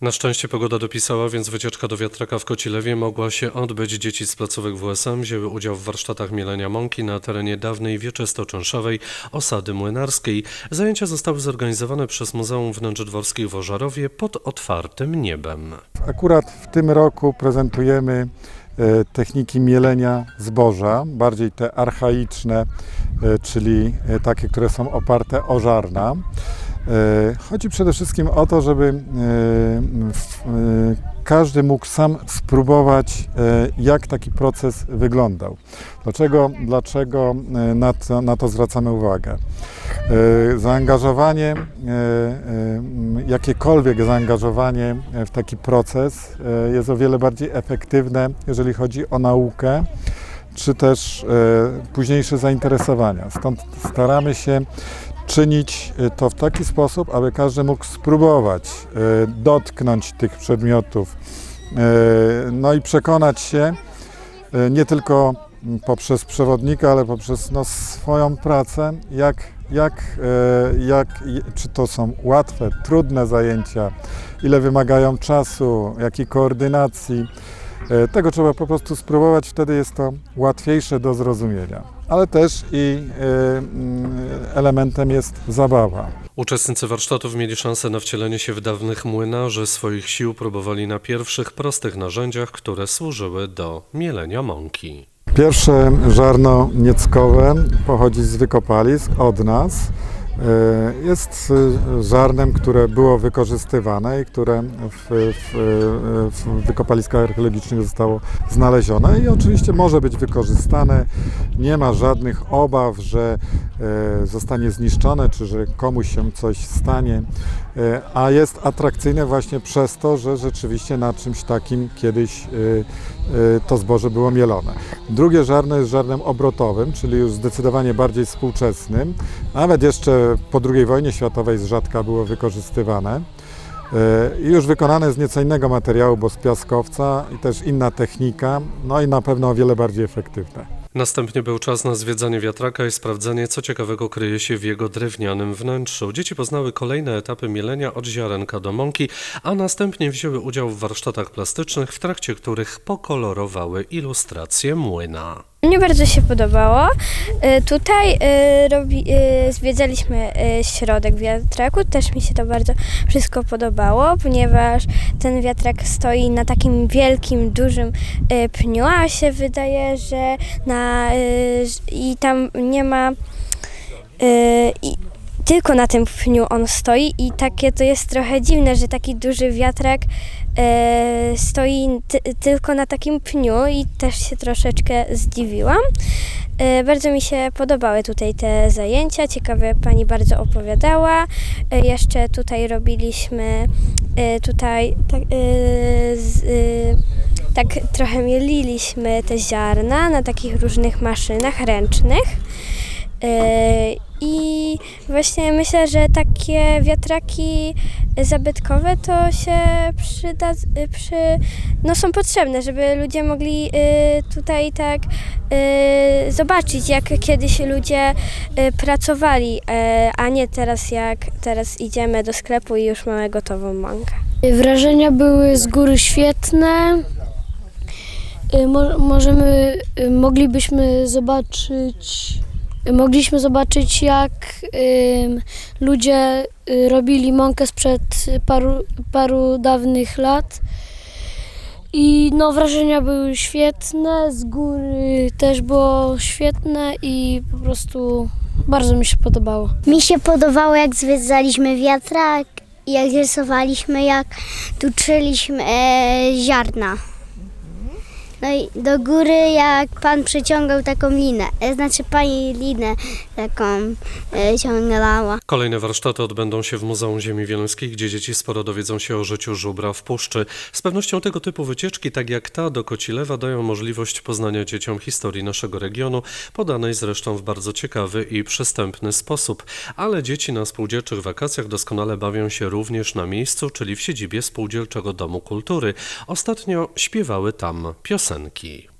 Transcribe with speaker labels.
Speaker 1: Na szczęście pogoda dopisała, więc wycieczka do wiatraka w Kocilewie mogła się odbyć. Dzieci z placówek WSM wzięły udział w warsztatach mielenia mąki na terenie dawnej wieczysto-czynszowej osady młynarskiej. Zajęcia zostały zorganizowane przez Muzeum Wnętrz Dworskich w Ożarowie pod otwartym niebem.
Speaker 2: Akurat w tym roku prezentujemy e, techniki mielenia zboża, bardziej te archaiczne, e, czyli e, takie, które są oparte o żarna. E, Chodzi przede wszystkim o to, żeby e, e, każdy mógł sam spróbować, jak taki proces wyglądał. Dlaczego, dlaczego na to, na to zwracamy uwagę? Zaangażowanie, jakiekolwiek zaangażowanie w taki proces jest o wiele bardziej efektywne, jeżeli chodzi o naukę, czy też e, późniejsze zainteresowania. Stąd staramy się czynić e, to w taki sposób, aby każdy mógł spróbować e, dotknąć tych przedmiotów, e, no i przekonać się nie tylko poprzez przewodnika, ale poprzez no, swoją pracę, jak, jak, jak, czy to są łatwe, trudne zajęcia, ile wymagają czasu, jakiej koordynacji. E, Tego trzeba po prostu spróbować, wtedy jest to łatwiejsze do zrozumienia. Ale też i e, mm, elementem jest zabawa.
Speaker 1: Uczestnicy warsztatów mieli szansę na wcielenie się w dawnych młynarzy. Swoich sił próbowali na pierwszych, prostych narzędziach, które służyły do mielenia mąki.
Speaker 2: Pierwsze żarno nieckowe pochodzi z wykopalisk od nas. E, Jest e, żarnem, które było wykorzystywane i które w, w, w wykopaliskach archeologicznych zostało znalezione i oczywiście może być wykorzystane. Nie ma żadnych obaw, że e, zostanie zniszczone, czy że komuś się coś stanie, E, a jest atrakcyjne właśnie przez to, że rzeczywiście na czymś takim kiedyś e, e, to zboże było mielone. Drugie żarno jest żarnem obrotowym, czyli już zdecydowanie bardziej współczesnym. Nawet jeszcze po II wojnie światowej z rzadka było wykorzystywane. E, I już wykonane z nieco innego materiału, bo z piaskowca i też inna technika, no i na pewno o wiele bardziej efektywne.
Speaker 1: Następnie był czas na zwiedzanie wiatraka i sprawdzenie, co ciekawego kryje się w jego drewnianym wnętrzu. Dzieci poznały kolejne etapy mielenia od ziarenka do mąki, a następnie wzięły udział w warsztatach plastycznych, w trakcie których pokolorowały ilustracje młyna.
Speaker 3: Mnie bardzo się podobało. Y, Tutaj y, robi, y, zwiedzaliśmy środek wiatraku. Też mi się to bardzo wszystko podobało, ponieważ ten wiatrak stoi na takim wielkim, dużym pniu, a się wydaje, że na, i tam nie ma i tylko na tym pniu on stoi i takie to jest trochę dziwne, że taki duży wiatrak e, stoi ty, tylko na takim pniu i też się troszeczkę zdziwiłam. E, bardzo mi się podobały tutaj te zajęcia, ciekawe pani bardzo opowiadała. E, jeszcze tutaj robiliśmy e, tutaj tak, e, z, e, tak trochę mieliliśmy te ziarna na takich różnych maszynach ręcznych. E, I właśnie myślę, że takie wiatraki zabytkowe to się przyda, przy, no są potrzebne, żeby ludzie mogli y, tutaj tak y, zobaczyć, jak kiedyś ludzie y, pracowali, a nie teraz jak teraz idziemy do sklepu i już mamy gotową mąkę.
Speaker 4: Wrażenia były z góry świetne. Mo, możemy, moglibyśmy zobaczyć, mogliśmy zobaczyć jak ym, ludzie y, robili mąkę sprzed paru, paru dawnych lat. I no wrażenia były świetne, z góry też było świetne i po prostu bardzo mi się podobało.
Speaker 5: Mi się podobało, jak zwiedzaliśmy wiatrak, jak rysowaliśmy, jak tuczyliśmy e, ziarna. No i do góry, jak pan przeciągał taką linę, e, znaczy pani linę taką e, ciągnęła.
Speaker 1: Kolejne warsztaty odbędą się w Muzeum Ziemi Wieluńskiej, gdzie dzieci sporo dowiedzą się o życiu żubra w puszczy. Z pewnością tego typu wycieczki, tak jak ta do Kocilewa, dają możliwość poznania dzieciom historii naszego regionu, podanej zresztą w bardzo ciekawy i przystępny sposób. Ale dzieci na spółdzielczych wakacjach doskonale bawią się również na miejscu, czyli w siedzibie Spółdzielczego Domu Kultury. Ostatnio śpiewały tam piosenki.
Speaker 6: Wiecznie nie